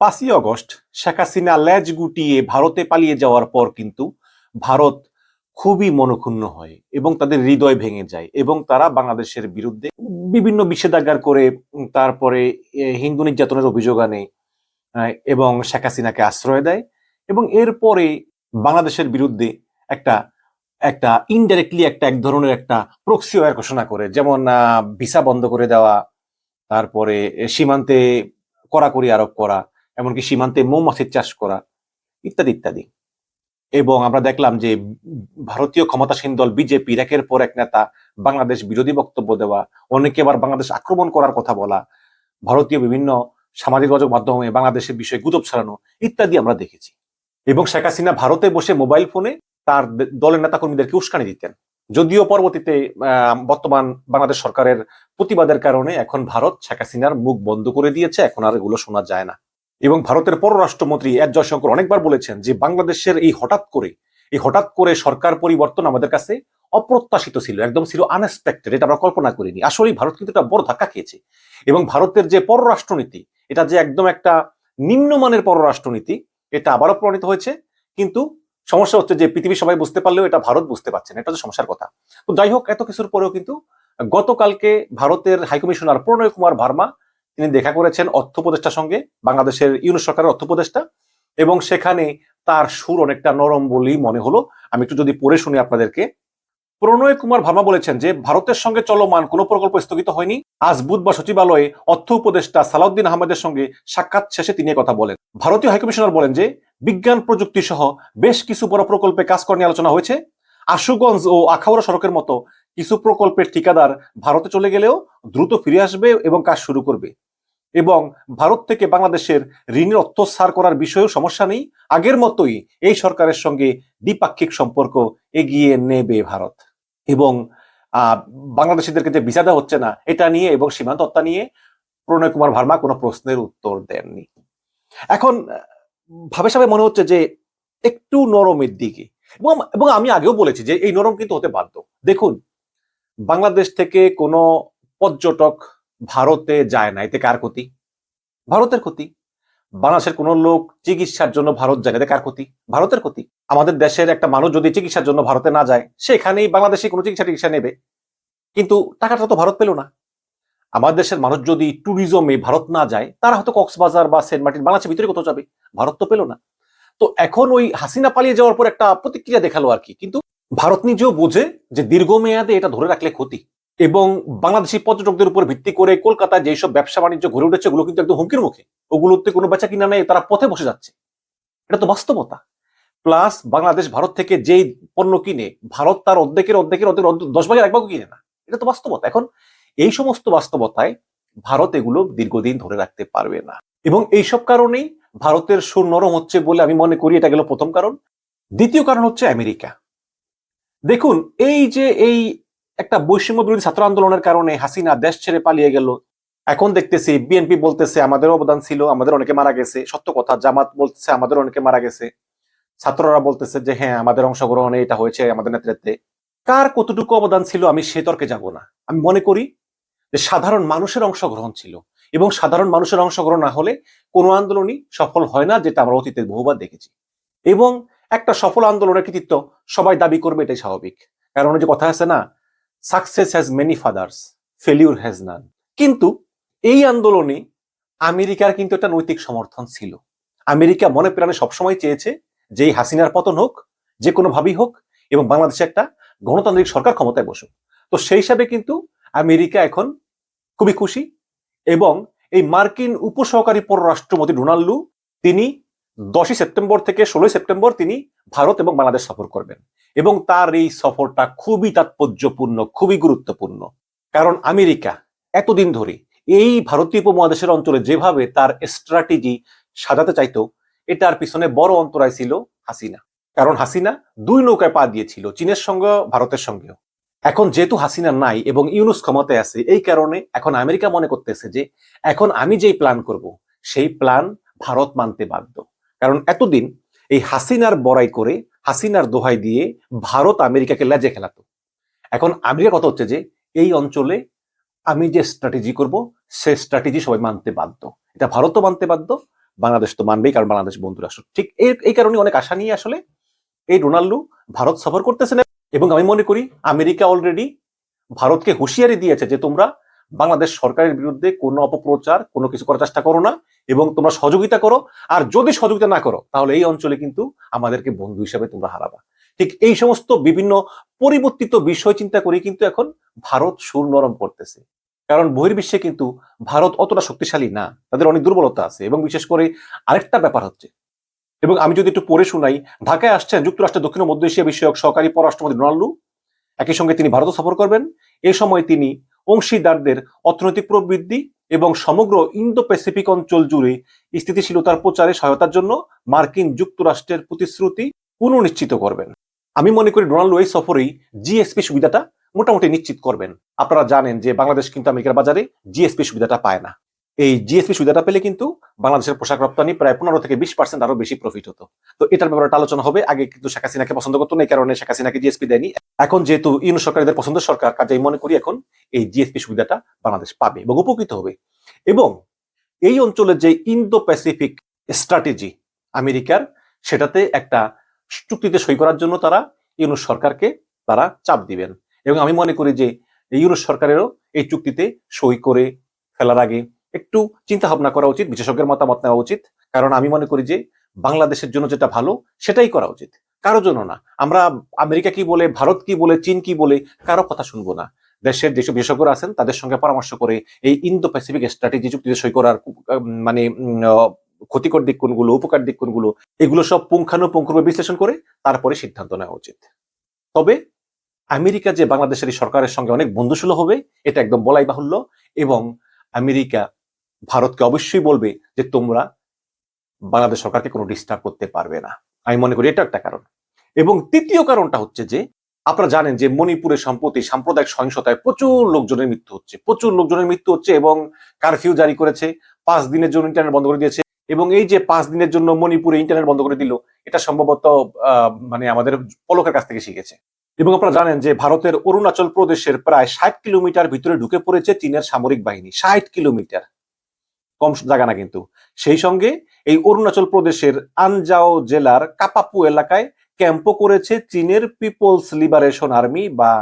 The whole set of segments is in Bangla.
পাঁচই অগস্ট শেখ হাসিনা ল্যাজ গুটিয়ে ভারতে পালিয়ে যাওয়ার পর কিন্তু ভারত খুবই মনক্ষুণ্ণ হয় এবং তাদের হৃদয় ভেঙে যায় এবং তারা বাংলাদেশের বিরুদ্ধে বিভিন্ন নিষেধাজ্ঞার করে তারপরে হিন্দু নির্যাতনের অভিযোগ আনে এবং শেখ হাসিনাকে আশ্রয় দেয় এবং এরপরে বাংলাদেশের বিরুদ্ধে একটা একটা ইনডাইরেক্টলি একটা এক ধরনের একটা প্রক্সি ওয়ার ঘোষণা করে, যেমন ভিসা বন্ধ করে দেওয়া, তারপরে সীমান্তে কড়াকড়ি আরোপ করা এমনকি সীমান্তে মৌমাছির চাষ করা, ইত্যাদি ইত্যাদি। এবং আমরা দেখলাম যে ভারতীয় ক্ষমতাসীন দল বিজেপি একের পর এক নেতা বাংলাদেশ বিরোধী বক্তব্য দেওয়া, অনেকে আবার বাংলাদেশ আক্রমণ করার কথা বলা, ভারতীয় বিভিন্ন সামাজিক যোগাযোগ মাধ্যমে বাংলাদেশের বিষয়ে গুজব ছড়ানো, ইত্যাদি আমরা দেখেছি। এবং শেখ হাসিনা ভারতে বসে মোবাইল ফোনে তার দলের নেতা কর্মীদেরকে উস্কানি দিতেন। যদিও পরবর্তীতে বর্তমান বাংলাদেশ সরকারের প্রতিবাদের কারণে এখন ভারত শেখ হাসিনার মুখ বন্ধ করে দিয়েছে, এখন আর এগুলো শোনা যায় না। এবং ভারতের পররাষ্ট্রমন্ত্রী এস জয়শঙ্কর অনেকবার বলেছেন যে বাংলাদেশের এই হঠাৎ করে, এই হঠাৎ করে সরকার পরিবর্তন আমাদের কাছে অপ্রত্যাশিত ছিল, একদম ছিল আনএক্সপেক্টেড এটা আমরা কল্পনা করিনি। আসলে ভারত কিন্তু একটা বড় ধাক্কা খেয়েছে। এবং ভারতের যে পররাষ্ট্রনীতি, এটা যে একদম একটা নিম্নমানের পররাষ্ট্রনীতি, এটা আবারও প্রমাণিত হয়েছে। কিন্তু সমস্যা হচ্ছে যে পৃথিবীর সবাই বুঝতে পারলেও এটা ভারত বুঝতে পারছে না, এটা হচ্ছে সমস্যার কথা। তো যাই হোক, এত কিছুর পরেও কিন্তু গতকালকে ভারতের হাইকমিশনার প্রণয় কুমার ভার্মা তিনি দেখা করেছেন অর্থ উপদেষ্টার সঙ্গে, বাংলাদেশের ইউনিট সরকারের অর্থ উপদেষ্টা, এবং সেখানে তার সুর অনেকটা নরম বলেই মনে হলো। আমি একটু যদি পড়ে শুনি আপনাদেরকে। প্রণয় কুমার ভার্মা বলেছেন যে, ভারতের সঙ্গে চলমান কোনো প্রকল্প স্থগিত হয়নি। আজ বুধবার সচিবালয়ে অর্থ উপদেষ্টা সালাউদ্দিন আহমেদের সঙ্গে সাক্ষাৎ শেষে তিনি কথা বলেন। ভারতীয় হাইকমিশনার বলেন যে, বিজ্ঞান প্রযুক্তি সহ বেশ কিছু বড় প্রকল্পে কাজ করা নিয়ে আলোচনা হয়েছে। আশুগঞ্জ ও আখাউড়া সড়কের মতো কিছু প্রকল্পের ঠিকাদার ভারতে চলে গেলেও দ্রুত ফিরে আসবে এবং কাজ শুরু করবে। এবং ভারত থেকে বাংলাদেশের ঋণের অর্থ সার করার বিষয়েও সমস্যা নেই। আগের মতোই এই সরকারের সঙ্গে দ্বিপাক্ষিক সম্পর্ক এগিয়ে নেবে ভারত। এবং বাংলাদেশিদেরকে যে ভিসা দেওয়া হচ্ছে না, এটা নিয়ে এবং সীমান্ত হত্যা নিয়ে প্রণয় কুমার ভার্মা কোনো প্রশ্নের উত্তর দেননি। এখন, ভাবে সাবে মনে হচ্ছে যে একটু নরমের দিকে। এবং আমি আগেও বলেছি যে এই নরম কিন্তু হতে বাধ্য। দেখুন, বাংলাদেশ থেকে কোনো পর্যটক ভারতে যায় না, এতে কার ক্ষতি? ভারতের ক্ষতি? বাংলাদেশের কোনো লোক চিকিৎসার জন্য ভারত যায় না, এতে কার ক্ষতি? ভারতের ক্ষতি। আমাদের দেশের একটা মানুষ যদি চিকিৎসার জন্য ভারতে না যায় সেখানেই বাংলাদেশে কোনো চিকিৎসা টিকিৎসা নেবে। কিন্তু টাকাটা তো ভারত পেল না। আমাদের দেশের মানুষ যদি ট্যুরিজমে ভারত না যায়, তারা হয়তো কক্সবাজার বা সেন্ট মার্টিন, বাংলাদেশের ভিতরে কোথাও যাবে। ভারত তো পেল না। তো এখন ওই হাসিনা পালিয়ে যাওয়ার পর একটা প্রতিক্রিয়া দেখাল আর কি। কিন্তু ভারত নিজেও বোঝে যে দীর্ঘমেয়াদে এটা ধরে রাখলে ক্ষতি। এবং বাংলাদেশি পর্যটকদের উপর ভিত্তি করে কলকাতায় যেসব ব্যবসা বাণিজ্য গড়ে উঠেছে, ওগুলো কিন্তু একদম হুমকির মুখে। ওগুলোতে কোনো বেচা কিনা নেই, তারা পথে বসে যাচ্ছে। এটা তো বাস্তবতা। প্লাস বাংলাদেশ, ভারত থেকে যেই পণ্য কিনে, ভারত তার অর্ধেকের অর্ধেকের অর্ধেক দশ ভাগের এক কিনে না। এটা তো বাস্তবতা। এখন এই সমস্ত বাস্তবতায় ভারত এগুলো দীর্ঘদিন ধরে রাখতে পারবে না। এবং এইসব কারণেই ভারতের সুর নরম হচ্ছে বলে আমি মনে করি, এটা গেল প্রথম কারণ। দ্বিতীয় কারণ হচ্ছে আমেরিকা। দেখুন, এই যে এই একটা বৈষম্য বিরোধী ছাত্র আন্দোলনের কারণে হাসিনা দেশ ছেড়ে পালিয়ে গেল। এখন দেখতেছি বিএনপি বলতেছে, আমাদের অবদান ছিল, আমাদের অনেকে মারা গেছে। সত্য কথা, জামাত বলতেছে, আমাদের অনেকে মারা গেছে। ছাত্ররা বলতেছে যে হ্যাঁ আমাদের অংশগ্রহণে এটা হয়েছে আমাদের নেতৃত্বে। কার কতটুকু অবদান ছিল আমি সে তর্কে যাব না। আমি মনে করি যে সাধারণ মানুষের অংশগ্রহণ ছিল এবং সাধারণ মানুষের অংশগ্রহণ না হলে কোনো আন্দোলনই সফল হয় না, যেটা আমরা অতীতে বহুবার দেখেছি। এবং একটা সফল আন্দোলনের কৃতিত্ব সবাই দাবি করবে, এটাই স্বাভাবিক। কারণ যে কথা আছে না success has many fathers failure has none কিন্তু এই আন্দোলনে আমেরিকার কিন্তু একটা নৈতিক সমর্থন ছিল। আমেরিকা মনে প্রাণে সবসময় চেয়েছে যে হাসিনার পতন হোক, যে কোনো ভাবেই হোক, এবং বাংলাদেশে একটা গণতান্ত্রিক সরকার ক্ষমতায় বসুক। তো সেই হিসাবে কিন্তু আমেরিকা এখন খুবই খুশি এবং এই মার্কিন উপসহকারী পররাষ্ট্রমন্ত্রী ডোনাল্ড তিনি দশই সেপ্টেম্বর থেকে ষোলোই সেপ্টেম্বর তিনি ভারত এবং বাংলাদেশ সফর করবেন। এবং তার এই সফরটা খুবই তাৎপর্যপূর্ণ, খুবই গুরুত্বপূর্ণ। কারণ আমেরিকা এতদিন ধরে এই ভারতীয় উপমহাদেশের অঞ্চলে যেভাবে তার স্ট্র্যাটেজি সাজাতে চাইতো, এটার পিছনে বড় অন্তরায় ছিল হাসিনা। কারণ হাসিনা দুই নৌকায় পা দিয়েছিল, চীনের সঙ্গে ভারতের সঙ্গেও। এখন যেহেতু হাসিনা নাই এবং ইউনুস ক্ষমতায় আছে, এই কারণে এখন আমেরিকা মনে করতেছে যে, এখন আমি যেই প্ল্যান করব, সেই প্ল্যান ভারত মানতে বাধ্য। কারণ এতদিন এই হাসিনার বড়াই করে হাসিনার দোহাই দিয়ে ভারত আমেরিকাকে লেজে খেলাতো। এখন আমেরিকা কথা হচ্ছে যে, এই অঞ্চলে আমি যে স্ট্র্যাটেজি করব, সে স্ট্র্যাটেজি সবাই মানতে বাধ্য। এটা ভারতও মানতে বাধ্য, বাংলাদেশ তো মানবেই, কারণ বাংলাদেশ বন্ধু রাষ্ট্র ঠিক এই এই কারণে অনেক আশা নিয়ে আসলে এই রোনাল্ডো ভারত সফর করতেছেন এবং আমি মনে করি আমেরিকা অলরেডি ভারতকে হুঁশিয়ারি দিয়েছে যে তোমরা বাংলাদেশ সরকারের বিরুদ্ধে কোনো অপপ্রচার, কোনো কিছু করার চেষ্টা করো না এবং তোমরা সহযোগিতা করো। আর যদি সহযোগিতা না করো, তাহলে এই অঞ্চলে কিন্তু আমাদেরকে বন্ধু হিসাবে তোমরা হারাবা। ঠিক এই সমস্ত বিভিন্ন পরিবর্তিত বিষয় চিন্তা করে কিন্তু এখন ভারত সুর নরম করতেছে। কারণ বহির্বিশ্বে কিন্তু ভারত অতটা শক্তিশালী না, তাদের অনেক দুর্বলতা আছে এবং বিশেষ করে আরেকটা ব্যাপার হচ্ছে, এবং আমি যদি একটু পড়ে শোনাই, ঢাকায় আসছেন যুক্তরাষ্ট্রের দক্ষিণ মধ্য এশিয়া বিষয়ক সহকারী পররাষ্ট্রমন্ত্রী ডোনাল্ডু একই সঙ্গে তিনি ভারত সফর করবেন। এ সময় তিনি অংশীদারদের অর্থনৈতিক প্রবৃদ্ধি এবং সমগ্র ইন্দো প্যাসিফিক অঞ্চল জুড়ে স্থিতিশীলতার প্রচারে সহায়তার জন্য মার্কিন যুক্তরাষ্ট্রের প্রতিশ্রুতি পুনর্নিশ্চিত করবেন। আমি মনে করি ডোনাল্ড এই সফরেই জিএসপি সুবিধাটা মোটামুটি নিশ্চিত করবেন। আপনারা জানেন যে বাংলাদেশ কিন্তু আমেরিকার বাজারে জিএসপি সুবিধাটা পায় না। এই জিএসপি সুবিধাটা পেলে কিন্তু বাংলাদেশের পোশাক রপ্তানি প্রায় পনেরো থেকে বিশ পার্সেন্ট আরও বেশি প্রফিট হতো। তো এটার ব্যাপারে আলোচনা হবে। আগে কিন্তু শেখ হাসিনাকে পছন্দ করতো না, এই কারণে শেখ হাসিনাকে জিএসপি দেয়নি। এখন যেহেতু ইউনো সরকারদের পছন্দের সরকার, কাজেই মনে করি এখন এই জিএসপি সুবিধাটা বাংলাদেশ পাবে এবং উপকৃত হবে। এবং এই অঞ্চলের যে ইন্দো প্যাসিফিক স্ট্র্যাটেজি আমেরিকার, সেটাতে একটা চুক্তিতে সই করার জন্য তারা ইউনুস সরকারকে তারা চাপ দিবেন। এবং আমি মনে করি যে ইউনুস সরকারেরও এই চুক্তিতে সই করে ফেলার আগে একটু চিন্তা ভাবনা করা উচিত, বিশেষজ্ঞের মতামত নেওয়া উচিত। কারণ আমি মনে করি যে, বাংলাদেশের জন্য যেটা ভালো, সেটাই করা উচিত। কারও জন্য না। আমরা আমেরিকা কি বলে, ভারত কি বলে, চীন কি বলে, কারও কথা শুনব না। দেশের যেসব বিশেষজ্ঞরা আছেন, তাদের সঙ্গে পরামর্শ করে এই ইন্দো প্যাসিফিক স্ট্র্যাটেজি চুক্তিতে সই করার মানে ক্ষতিকর দিক কোনগুলো, উপকার দিক কোনগুলো, এগুলো সব পুঙ্খানুপুঙ্খভাবে বিশ্লেষণ করে তারপরে সিদ্ধান্ত নেওয়া উচিত। তবে আমেরিকা যে বাংলাদেশের সরকারের সঙ্গে অনেক বন্ধুসুলভ হবে, এটা একদম বলাই বাহুল্য। এবং আমেরিকা ভারতকে অবশ্যই বলবে যে তোমরা বাংলাদেশ সরকারকে কোনো ডিস্টার্ব করতে পারবে না। আমি মনে করি এটা একটা কারণ। এবং তৃতীয় কারণটা হচ্ছে যে, আপনারা জানেন যে মণিপুরে সম্প্রতি সাম্প্রদায়িক সহিংসতায় প্রচুর লোকজনের মৃত্যু হচ্ছে। প্রচুর লোকজনের মৃত্যু হচ্ছে এবং কারফিউ জারি করেছে, পাঁচ দিনের জন্য ইন্টারনেট বন্ধ করে দিয়েছে এবং এই যে পাঁচ দিনের জন্য মণিপুরে ইন্টারনেট বন্ধ করে দিল, এটা সম্ভবত মানে আমাদের পলকের কাছ থেকে শিখেছে। এবং আপনারা জানেন যে ভারতের অরুণাচল প্রদেশের প্রায় ষাট কিলোমিটার ভিতরে ঢুকে পড়েছে চীনের সামরিক বাহিনী। ষাট কিলোমিটার। কম জায়গা না কিন্তু। সেই সঙ্গে এই অরুণাচল প্রদেশের আনজাও জেলার কাপাপু এলাকায় ক্যাম্পও করেছে চীনের পিপলস লিবারেশন আর্মি বা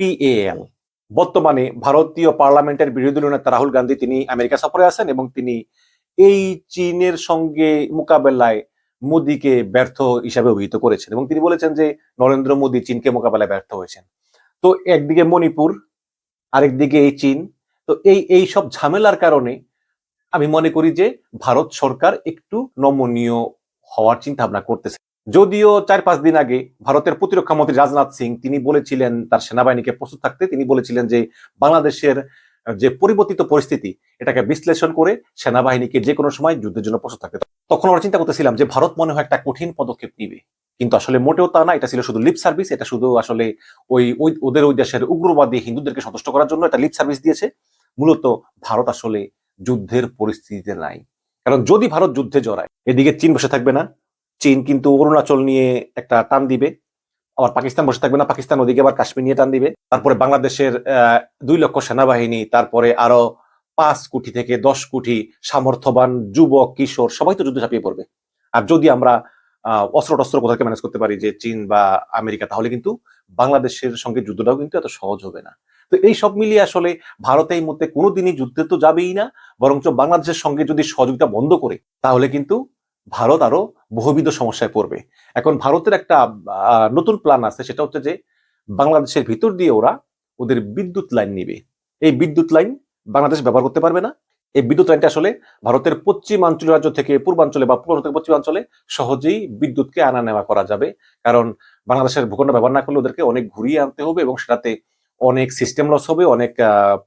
পিএএল। বর্তমানে ভারতীয় পার্লামেন্টের বিরোধী দলীয় নেতা রাহুল গান্ধী, তিনি আমেরিকা সফরে আছেন এবং তিনি এই চীনের সঙ্গে মোকাবেলায় মোদীকে ব্যর্থ হিসাবে অভিহিত করেছেন এবং তিনি বলেছেন যে নরেন্দ্র মোদী চীনকে মোকাবেলায় ব্যর্থ হয়েছেন। তো একদিকে মণিপুর, আরেকদিকে এই চীন। তো এই এই সব ঝামেলার কারণে আমি মনে করি যে ভারত সরকার একটু নমনীয় হওয়ার চিন্তা ভাবনা করতেছে। যদিও চার পাঁচ দিন আগে ভারতের প্রতিরক্ষা মন্ত্রী রাজনাথ সিং, তিনি বলেছিলেন তার সেনাবাহিনীকে প্রস্তুত থাকতে, তিনি বলেছিলেন যে বাংলাদেশের যে পরিবর্তিত পরিস্থিতি, এটাকে বিশ্লেষণ করে সেনাবাহিনীকে যে কোনো সময় যুদ্ধের জন্য প্রস্তুত থাকতে তখন আমরা চিন্তা করতেছিলাম যে ভারত মনে হয় একটা কঠিন পদক্ষেপ নিবে। কিন্তু আসলে মোটেও তা না, এটা ছিল শুধু লিপ সার্ভিস, এটা শুধু আসলে ওই ওদের ওই দেশের উগ্রবাদী হিন্দুদেরকে সন্তুষ্ট করার জন্য এটা লিপ সার্ভিস দিয়েছে। মূলত ভারত আসলে যুদ্ধের পরিস্থিতিতে নাই। কারণ যদি ভারত যুদ্ধে জড়ায়, এদিকে চীন বসে থাকবে না। চীন কিন্তু অরুণাচল নিয়ে একটা টান দিবে। আবার পাকিস্তান বসে থাকবে না, পাকিস্তান ওদিকে আবার কাশ্মীর নিয়ে টান দিবে। তারপরে বাংলাদেশের দুই লক্ষ সেনাবাহিনী, তারপরে আরও পাঁচ কোটি থেকে দশ কোটি সামর্থ্যবান যুবক, কিশোর, সবাই তো যুদ্ধে ঝাঁপিয়ে পড়বে। আর যদি আমরা অস্ত্র টস্ত্র কোথাকে ম্যানেজ করতে পারি যে চীন বা আমেরিকা, তাহলে কিন্তু বাংলাদেশের সঙ্গে যুদ্ধটাও কিন্তু এত সহজ হবে না। তো এই সব মিলিয়ে আসলে ভারত এই মুহূর্তে কোনোদিনই যুদ্ধে তো যাবেই না, বরঞ্চ বাংলাদেশের সঙ্গে যদি সহযোগিতা বন্ধ করে, তাহলে কিন্তু ভারত আরও বহুবিধ সমস্যায় পড়বে। এখন ভারতের একটা নতুন প্ল্যান আছে, সেটা হচ্ছে যে বাংলাদেশের ভিতর দিয়ে ওরা ওদের বিদ্যুৎ লাইন নিবে। এই বিদ্যুৎ লাইন বাংলাদেশ ব্যবহার করতে পারবে না। এই বিদ্যুৎ লাইনটা আসলে ভারতের পশ্চিমাঞ্চল রাজ্য থেকে পূর্বাঞ্চলে বা পূর্ব থেকে পশ্চিমাঞ্চলে সহজেই বিদ্যুৎকে আনা নেওয়া করা যাবে। কারণ বাংলাদেশের ভূখণ্ড ব্যবহার না করলে ওদেরকে অনেক ঘুরিয়ে আনতে হবে এবং সেটাতে অনেক সিস্টেম লস হবে, অনেক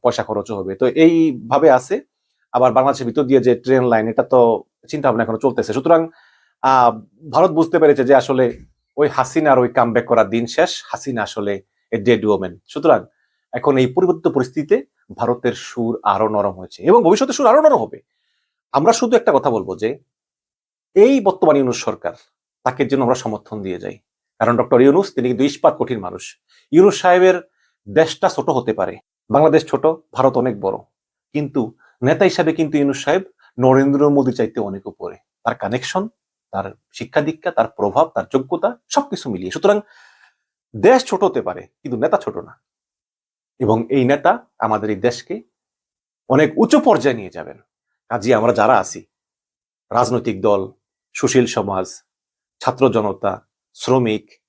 পয়সা খরচও হবে। তো এইভাবে আছে। আবার বাংলাদেশের ভিতর দিয়ে যে ট্রেন লাইন এটা তো চিন্তা ভাবনা এখনও চলতেছে। সুতরাং ভারত বুঝতে পেরেছে যে আসলে ওই হাসিনার ওই কামব্যাক করার দিন শেষ। হাসিনা আসলে এ ডেড ওমেন সুতরাং, এখন এই পরিবর্তিত পরিস্থিতিতে ভারতের সুর আরও নরম হয়েছে এবং ভবিষ্যতে সুর আরও নরম হবে। আমরা শুধু একটা কথা বলব যে, এই বর্তমান ইউনুস সরকার, তাকে জন্য আমরা সমর্থন দিয়ে যাই। কারণ ডক্টর ইউনুস, তিনি কিন্তু ইস্পাত কঠিন মানুষ। ইউনুস সাহেবের দেশটা ছোট হতে পারে, বাংলাদেশ ছোট, ভারত অনেক বড়। কিন্তু নেতা হিসাবে কিন্তু ইউনুস সাহেব নরেন্দ্র মোদী চাইতে অনেক উপরে। তার কানেকশন তার শিক্ষা দীক্ষা, তার প্রভাব, তার যোগ্যতা, সবকিছু মিলিয়ে। সুতরাং দেশ ছোট হতে পারে, কিন্তু নেতা ছোট না। এবং এই নেতা আমাদের এই দেশকে অনেক উঁচু পর্যায়ে নিয়ে যাবেন। কাজে আমরা যারা আছি, রাজনৈতিক দল, সুশীল সমাজ, ছাত্র জনতা, শ্রমিক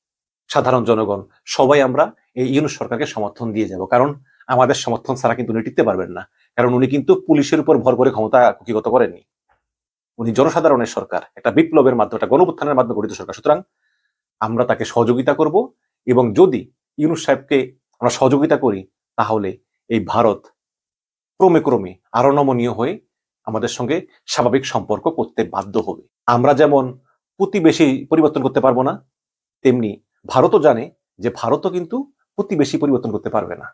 সাধারণ জনগণ, সবাই আমরা এই ইউনুস সরকারকে সমর্থন দিয়ে যাব। কারণ আমাদের সমর্থন ছাড়া কিন্তু উনি টিকতে পারবেন না। কারণ উনি কিন্তু পুলিশের উপর ভর করে ক্ষমতা কুকিগত করেননি। উনি জনসাধারণের সরকার, একটা বিপ্লবের মাধ্যমে, একটা গণপুত্থানের মাধ্যমে গঠিত সরকার। সুতরাং আমরা তাকে সহযোগিতা করব এবং যদি ইউনুস সাহেবকে আমরা সহযোগিতা করি, তাহলে এই ভারত ক্রমে ক্রমে আরও নমনীয় হয়ে আমাদের সঙ্গে স্বাভাবিক সম্পর্ক করতে বাধ্য হবে। আমরা যেমন প্রতিবেশী পরিবর্তন করতে পারব না, তেমনি ভারতও জানে যে ভারতও কিন্তু প্রতিবেশী পরিবর্তন করতে পারবে না।